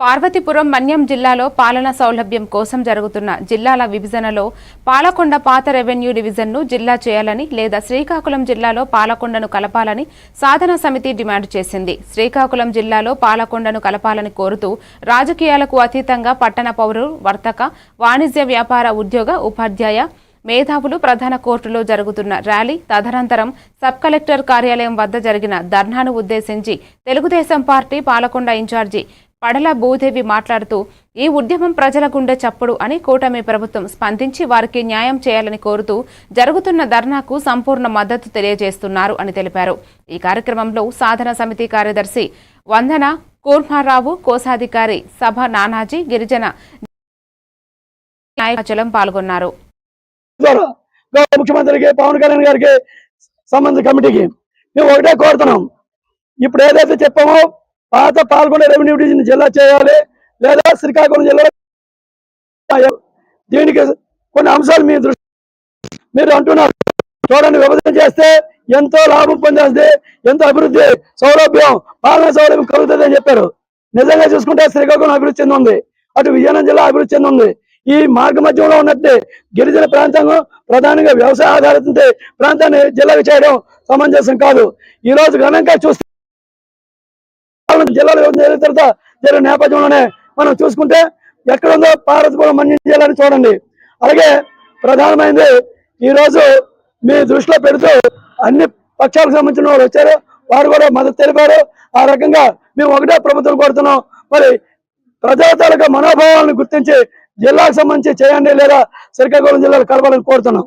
పార్వతీపురం మన్యం జిల్లాలో పాలనా సౌలభ్యం కోసం జరుగుతున్న జిల్లాల విభజనలో పాలకొండ పాత రెవెన్యూ డివిజన్ను జిల్లా చేయాలని లేదా శ్రీకాకుళం జిల్లాలో పాలకొండను కలపాలని సాధన సమితి డిమాండ్ చేసింది. శ్రీకాకుళం జిల్లాలో పాలకొండను కలపాలని కోరుతూ రాజకీయాలకు అతీతంగా పట్టణ పౌరులు వర్తక వాణిజ్య వ్యాపార ఉద్యోగ ఉపాధ్యాయ మేధావులు ప్రధాన కోర్టులో జరుగుతున్న ర్యాలీ తదనంతరం సబ్ కలెక్టర్ కార్యాలయం వద్ద జరిగిన ధర్నాను ఉద్దేశించి తెలుగుదేశం పార్టీ పాలకొండ ఇన్ఛార్జి పడల భూదేవి మాట్లాడుతూ ఈ ఉద్యమం ప్రజల గుండె చప్పుడు అని కూటమి ప్రభుత్వం స్పందించి వారికి న్యాయం చేయాలని కోరుతూ జరుగుతున్న ధర్నాకు సంపూర్ణ మద్దతు తెలియజేస్తున్నారు అని తెలిపారు. ఈ కార్యక్రమంలో సాధన సమితి కార్యదర్శి వందన కూర్మారావు కోశాధికారి సభ నానాజీ గిరిజన నాయకులం పాల్గొన్నారు. ముఖ్యమంత్రికి పవన్ కళ్యాణ్ గారికి సంబంధిత కమిటీకి మేము ఒకటే కోరుతున్నాం. ఇప్పుడు ఏదైతే చెప్పామో పాత పాల్గొనే రెవెన్యూ డివిజన్ జిల్లా చేయాలి లేదా శ్రీకాకుళం జిల్లా దీనికి కొన్ని అంశాలు మీ దృష్టి మీరు అంటున్నారు. చూడండి విభజన చేస్తే ఎంతో లాభం పొందేది ఎంతో అభివృద్ధి సౌలభ్యం పాలన సౌలభ్యం కలుగుతుంది అని చెప్పారు. నిజంగా చూసుకుంటే శ్రీకాకుళం అభివృద్ధి చెందింది. అటు విజయనగరం జిల్లా అభివృద్ధి చెందింది. ఈ మార్గ మధ్యంలో ఉన్నట్టు గిరిజన ప్రాంతం ప్రధానంగా వ్యవసాయ ఆధారిత ప్రాంతాన్ని జిల్లాకు చేయడం సమంజసం కాదు. ఈ రోజు గణంగా చూస్తే జిల్లాలో విభజన జరిగిన తర్వాత జరిగిన నేపథ్యంలోనే మనం చూసుకుంటే ఎక్కడ ఉందో పార్వతీపురం మన్యం జిల్లాని చూడండి. అలాగే ప్రధానమైనది ఈ రోజు మీ దృష్టిలో పెడుతూ అన్ని పక్షాలకు సంబంధించిన వాళ్ళు వచ్చారు. వారు కూడా మద్దతు తెలిపారు. ఆ రకంగా మేము ఒకటే ప్రభుత్వం కోరుతున్నాం. మరి ప్రజాతాలక మనోభావాలను గుర్తించి జిల్లాకు సంబంధించి చేయండి లేదా శ్రీకాకుళం జిల్లాలో కలవాలని కోరుతున్నాం.